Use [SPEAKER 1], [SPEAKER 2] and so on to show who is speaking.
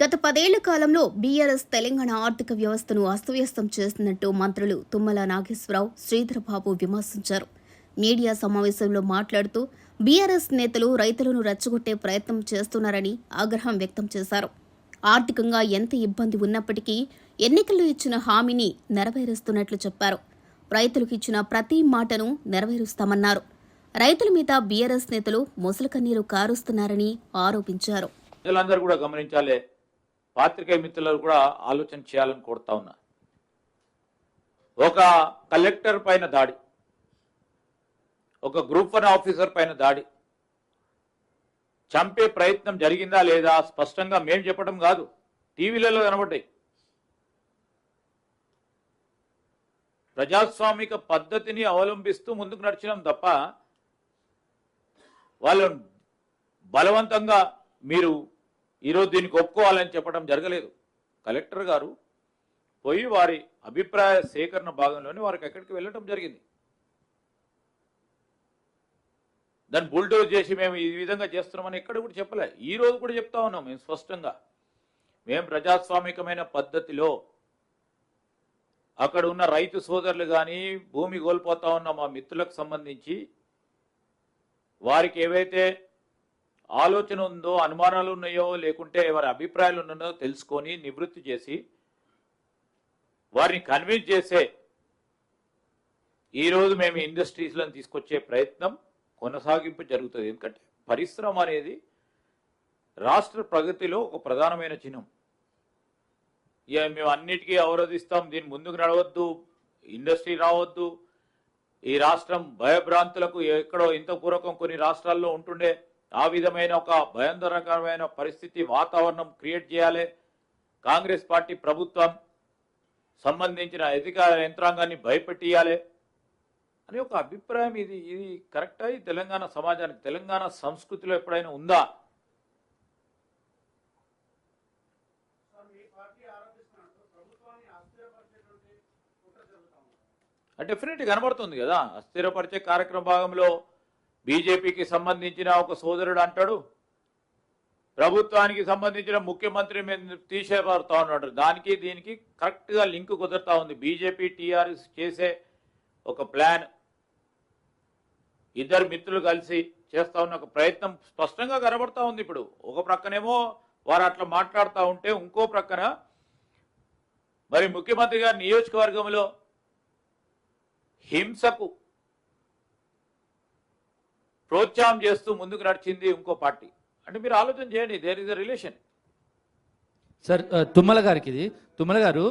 [SPEAKER 1] గత పదేళ్ళ కాలంలో బీఆర్ఎస్ తెలంగాణ ఆర్థిక వ్యవస్థను అస్తవ్యస్తం చేస్తున్నట్టు మంత్రులు తుమ్మల నాగేశ్వరరావు శ్రీధరబాబు విమర్శించారు. మీడియా సమావేశంలో మాట్లాడుతూ బీఆర్ఎస్ నేతలు రైతులను రెచ్చగొట్టే ప్రయత్నం చేస్తున్నారని ఆగ్రహం వ్యక్తం చేశారు. ఆర్థికంగా ఎంత ఇబ్బంది ఉన్నప్పటికీ ఎన్నికల్లో ఇచ్చిన హామీని నెరవేరుస్తున్నట్లు చెప్పారు. రైతులకు ఇచ్చిన ప్రతి మాటను నెరవేరుస్తామన్నారు. రైతుల మీద బీఆర్ఎస్ నేతలు ముసలికన్నీరు కారుస్తున్నారని ఆరోపించారు.
[SPEAKER 2] ప్రజలందరూ కూడా గమనించాలి పాత్రికేయ మిత్రులు కూడా ఆలోచన చేయాలని కోరుతా ఉన్నా. ఒక కలెక్టర్ పైన దాడి ఒక గ్రూప్ వన్ ఆఫీసర్ పైన దాడి చంపే ప్రయత్నం జరిగిందా లేదా స్పష్టంగా మేం చెప్పడం కాదు టీవీలలో కనబడ్డాయి. ప్రజాస్వామిక పద్ధతిని అవలంబిస్తూ ముందుకు నడిచినాం తప్ప వాళ్ళను బలవంతంగా మీరు ఈరోజు దీనికి ఒప్పుకోవాలని చెప్పడం జరగలేదు. కలెక్టర్ గారు పోయి వారి అభిప్రాయ సేకరణ భాగంలోనే వారికి ఎక్కడికి వెళ్ళటం జరిగింది. దాన్ని బుల్డోజ్ చేసి మేము ఈ విధంగా చేస్తున్నామని ఎక్కడ కూడా చెప్పలే. ఈ రోజు కూడా చెప్తా ఉన్నాం మేము స్పష్టంగా. మేము ప్రజాస్వామికమైన పద్ధతిలో అక్కడ ఉన్న రైతు సోదరులు కానీ భూమి కోల్పోతా ఉన్న మా మిత్రులకు సంబంధించి వారికి ఏవైతే ఆలోచన ఉందో అనుమానాలు ఉన్నాయో లేకుంటే వారి అభిప్రాయాలు ఉన్నాయో తెలుసుకొని నివృత్తి చేసి వారిని కన్విన్స్ చేసే ఈరోజు మేము ఇండస్ట్రీస్లను తీసుకొచ్చే ప్రయత్నం కొనసాగింపు జరుగుతుంది. ఎందుకంటే పరిశ్రమ అనేది రాష్ట్ర ప్రగతిలో ఒక ప్రధానమైన చిహ్నం. ఇక మేము అన్నిటికీ అవరోధిస్తాం దీన్ని ముందుకు నడవద్దు ఇండస్ట్రీ రావద్దు. ఈ రాష్ట్రం భయభ్రాంతులకు ఎక్కడో ఇంత పూర్వకం కొన్ని రాష్ట్రాల్లో ఉంటుండే. ఆ విధమైన ఒక భయంకరకరమైన పరిస్థితి వాతావరణం క్రియేట్ చేయాలి. కాంగ్రెస్ పార్టీ ప్రభుత్వం సంబంధించిన అధికార యంత్రాంగాన్ని భయపెట్టియాలి అని ఒక అభిప్రాయం ఇది. ఇది కరెక్టా? ఈ తెలంగాణ సమాజానికి తెలంగాణ సంస్కృతిలో ఎప్పుడైనా ఉందా? డెఫినెట్ కనబడుతుంది కదా. అస్థిరపరిచే కార్యక్రమ భాగంలో బీజేపీకి సంబంధించిన ఒక సోదరుడు అంటాడు ప్రభుత్వానికి సంబంధించిన ముఖ్యమంత్రి మీద తీసేపడతా ఉన్నాడు. దానికి దీనికి కరెక్ట్గా లింక్ కుదురుతూ ఉంది. బీజేపీ టీఆర్ఎస్ చేసే ఒక ప్లాన్ ఇద్దరు మిత్రులు కలిసి చేస్తా ఉన్న ఒక ప్రయత్నం స్పష్టంగా కనబడతా ఉంది ఇప్పుడు. ఒక ప్రక్కనేమో వారు అట్లా మాట్లాడుతూ ఉంటే ఇంకో ప్రక్కన మరి ముఖ్యమంత్రి గారి నియోజకవర్గంలో హింసకు ప్రోత్సాహం చేస్తూ ముందుకు నడిచింది ఇంకో పార్టీ. అంటే మీరు ఆలోచన చేయండి there is a relation
[SPEAKER 3] sir Tummala గారికి ఇది. తుమ్మల గారు